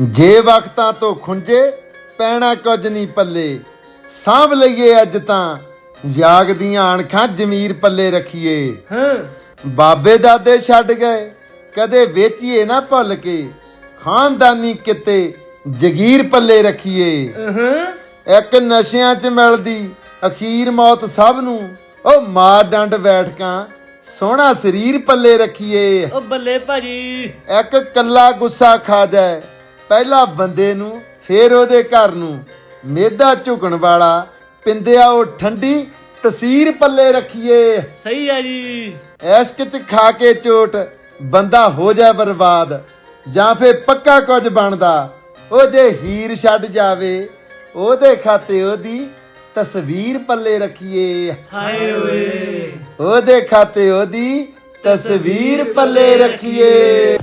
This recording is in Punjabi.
ਜੇ ਵਕਤਾਂ ਤੋਂ ਖੁੰਝੇ ਪੈਣਾ ਕੁਝ ਨਹੀਂ ਪੱਲੇ। ਸਾਂਭ ਲਈਏ ਅੱਜ ਤਾਂ ਯਾਗ ਦੀਆਂ ਅਣਖਾਂ ਜ਼ਮੀਰ ਪੱਲੇ ਰੱਖੀਏ। ਹਾਂ। ਬਾਬੇ ਦਾਦੇ ਛੱਡ ਗਏ ਕਦੇ ਵੇਚੀਏ ਨਾ ਭੁੱਲ ਕੇ। ਖਾਨਦਾਨੀ ਕਿਤੇ ਜਗੀਰ ਪੱਲੇ ਰੱਖੀਏ। ਇੱਕ ਨਸ਼ਿਆਂ 'ਚ ਮਿਲਦੀ ਅਖੀਰ ਮੌਤ ਸਭ ਨੂੰ। ਉਹ ਮਾਰ ਡੰਡ ਬੈਠਕਾਂ ਸੋਹਣਾ ਸਰੀਰ ਪੱਲੇ ਰੱਖੀਏ। ਉਹ ਬੱਲੇ ਭਾਜੀ। ਇੱਕ ਕੱਲਾ ਗੁੱਸਾ ਖਾ ਜਾਏ ਪਹਿਲਾ ਬੰਦੇ ਨੂੰ ਫੇਰ ਉਹਦੇ ਘਰ ਨੂੰ। ਮੇਦਾ ਝੁਕਣ ਵਾਲਾ ਪਿੰਦਿਆ ਉਹ ਠੰਡੀ ਤਸੀਰ ਪੱਲੇ ਰੱਖੀਏ। ਸਹੀ ਆ ਜੀ। ਐਸਕ ਚ ਖਾ ਕੇ ਚੋਟ ਬੰਦਾ ਹੋ ਜਾਏ ਬਰਬਾਦ। ਜਾਂ ਫੇ ਪੱਕਾ ਕੁਝ ਬਣਦਾ। ਉਹ ਜੇ ਹੀਰ ਛੱਡ ਜਾਵੇ ਉਹਦੇ ਖਾਤੇ ਉਹਦੀ ਤਸਵੀਰ ਪੱਲੇ ਰੱਖੀਏ। ਹਾਏ ਓਏ ਉਹਦੇ ਖਾਤੇ ਉਹਦੀ ਤਸਵੀਰ ਪੱਲੇ ਰੱਖੀਏ।